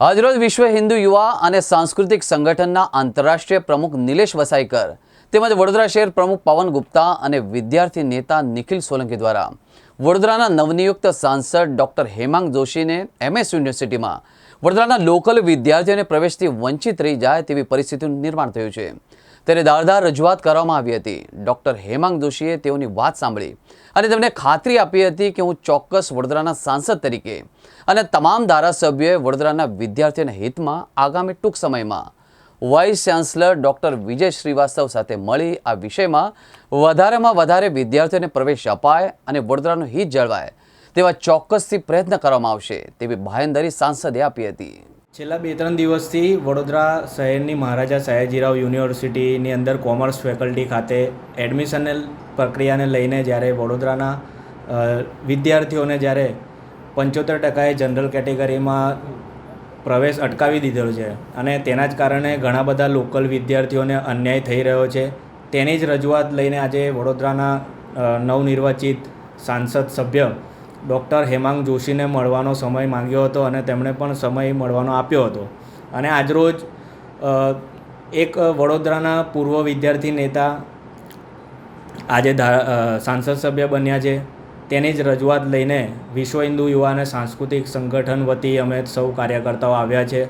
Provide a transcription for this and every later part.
આજરોજ વિશ્વ હિન્દુ યુવા અને સાંસ્કૃતિક સંગઠનના આંતરરાષ્ટ્રીય પ્રમુખ નિલેશ વસાઈકર તેમજ વડોદરા શહેર પ્રમુખ પવન ગુપ્તા અને વિદ્યાર્થી નેતા નિખિલ સોલંકી દ્વારા વડોદરાના નવનિયુક્ત સાંસદ ડોક્ટર હેમાંગ જોશીને એમએસ યુનિવર્સિટીમાં વડોદરાના લોકલ વિદ્યાર્થીઓને પ્રવેશથી વંચિત રહી જાય તેવી પરિસ્થિતિનું નિર્માણ થયું છે. ત્યારે દારદાર રજૂઆત કરવામાં આવી હતી. ડૉક્ટર હેમાંગ જોશીએ તેઓની વાત સાંભળી અને તેમને ખાતરી આપી હતી કે હું ચોક્કસ વડોદરાના સાંસદ તરીકે અને તમામ ધારાસભ્યોએ વડોદરાના વિદ્યાર્થીઓના હિતમાં આગામી ટૂંક સમયમાં vice chancellor doctor Vijay Shrivastava સાથે મળી આ વિષયમાં વધારેમાં વધારે વિદ્યાર્થીઓને પ્રવેશ અપાય અને વડોદરાનું હિત જળવાય તેવા ચોક્કસથી પ્રયત્ન કરવામાં આવશે તેવી બાહેંધરી સાંસદે આપી હતી. છેલ્લા બે ત્રણ દિવસથી વડોદરા શહેરની મહારાજા સયાજીરાવ યુનિવર્સિટીની અંદર કોમર્સ ફેકલ્ટી ખાતે એડમિશન પ્રક્રિયાને લઈને જ્યારે વડોદરાના વિદ્યાર્થીઓને જ્યારે પંચોતેર ટકાએ જનરલ કેટેગરીમાં પ્રવેશ અટકાવી દીધેલો છે અને તેના જ કારણે ઘણા બધા લોકલ વિદ્યાર્થીઓને અન્યાય થઈ રહ્યો છે, તેની જ રજૂઆત લઈને આજે વડોદરાના નવનિર્વાચિત સાંસદ સભ્ય ડૉક્ટર હેમાંગ જોશીને મળવાનો સમય માંગ્યો હતો અને તેમણે પણ સમય મળવાનો આપ્યો હતો. અને આજરોજ એક વડોદરાના પૂર્વ વિદ્યાર્થી નેતા આજે સાંસદ સભ્ય બન્યા છે. તેની જ રજૂઆત લઈને વિશ્વ હિન્દુ યુવા અને સાંસ્કૃતિક સંગઠન વતી અમે સૌ કાર્યકર્તાઓ આવ્યા છે.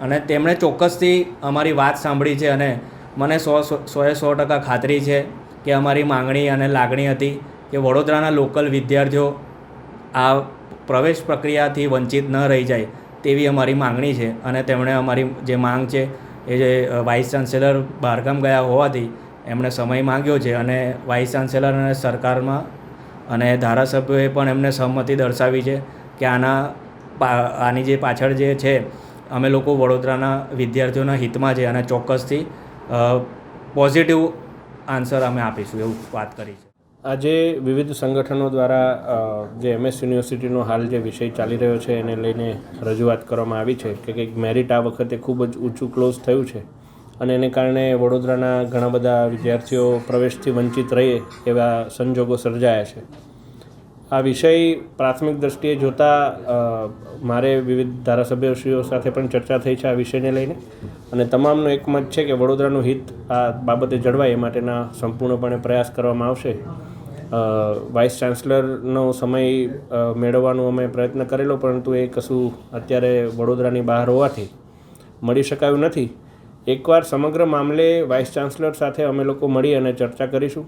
અને તેમણે ચોક્કસથી અમારી વાત સાંભળી છે અને મને સો- સોએ સો ટકા ખાતરી છે કે અમારી માંગણી અને લાગણી હતી કે વડોદરાના લોકલ વિદ્યાર્થીઓ આ પ્રવેશ પ્રક્રિયાથી વંચિત ન રહી જાય તેવી અમારી માંગણી છે અને તેમણે અમારી જે માંગ છે, એ જે વાઇસ ચાન્સેલર બહારગામ ગયા હોવાથી એમણે સમય માંગ્યો છે અને વાઇસ ચાન્સેલર અને સરકારમાં અને ધારાસભ્યોએ પણ એમને સહમતિ દર્શાવી છે કે આના આની જે પાછળ જે છે, અમે લોકો વડોદરાના વિદ્યાર્થીઓના હિતમાં છે અને ચોક્કસથી પોઝિટિવ આન્સર અમે આપીશું એવું વાત કરી છે. આજે વિવિધ સંગઠનો દ્વારા જે જે એમએસ યુનિવર્સિટીનો હાલ જે વિષય ચાલી રહ્યો છે, એને લઈને રજૂઆત કરવામાં આવી છે કે કંઈક મેરિટ આ વખતે ખૂબ જ ઊંચું ક્લોઝ થયું છે. અને એને કારણે વડોદરાના ઘણા બધા વિદ્યાર્થીઓ પ્રવેશથી વંચિત રહે એવા સંજોગો સર્જાયા છે. આ વિષય પ્રાથમિક દ્રષ્ટિએ જોતાં મારે વિવિધ ધારાસભ્યશ્રીઓ સાથે પણ ચર્ચા થઈ છે આ વિષયને લઈને. અને તમામનો એકમત છે કે વડોદરાનું હિત આ બાબતે જળવાય એ માટેના સંપૂર્ણપણે પ્રયાસ કરવામાં આવશે. વાઇસ ચાન્સલરનો સમય મેળવવાનો અમે પ્રયત્ન કરેલો, પરંતુ એ કશું અત્યારે વડોદરાની બહાર હોવાથી મળી શકાયું નથી. એકવાર સમગ્ર મામલે વાઇસ ચાન્સલર સાથે અમે લોકો મળી અને ચર્ચા કરીશું.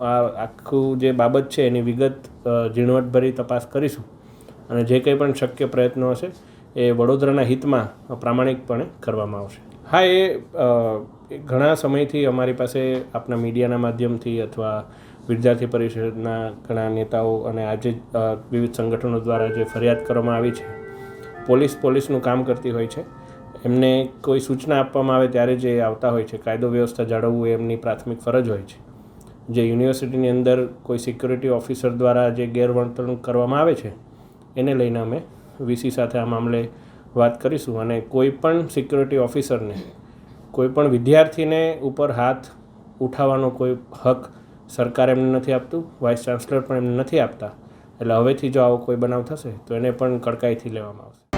આ આખું જે બાબત છે એની વિગત ઝીણવટભરી તપાસ કરીશું. અને જે કંઈ પણ શક્ય પ્રયત્નો હશે એ વડોદરાના હિતમાં પ્રામાણિકપણે કરવામાં આવશે. હા, એ ઘણા સમયથી અમારી પાસે આપણા મીડિયાના માધ્યમથી અથવા વિદ્યાર્થી પરિષદના ઘણા નેતાઓ અને આજે વિવિધ સંગઠનો દ્વારા જે ફરિયાદ કરવામાં આવી છે, પોલીસ પોલીસનું કામ કરતી હોય છે. એમને કોઈ સૂચના આપવામાં આવે ત્યારે જે આવતા હોય છે, કાયદો વ્યવસ્થા જાળવવું એ એમની પ્રાથમિક ફરજ હોય છે. જે યુનિવર્સિટીની અંદર કોઈ સિક્યુરિટી ઓફિસર દ્વારા જે ગેરવર્તણૂક કરવામાં આવે છે, એને લઈને અમે વીસી સાથે આ મામલે વાત કરીશું અને કોઈ પણ સિક્યુરિટી ઓફિસરને કોઈ પણ વિદ્યાર્થીને ઉપર હાથ ઉઠાવવાનો કોઈ હક સરકાર એમને નથી આપતું વાઇસ ચાન્સલર પણ એમને નથી આપતા. એટલે હવેથી જો આવો કોઈ બનાવ થશે, તો એને પણ કડકાઈથી લેવામાં આવશે.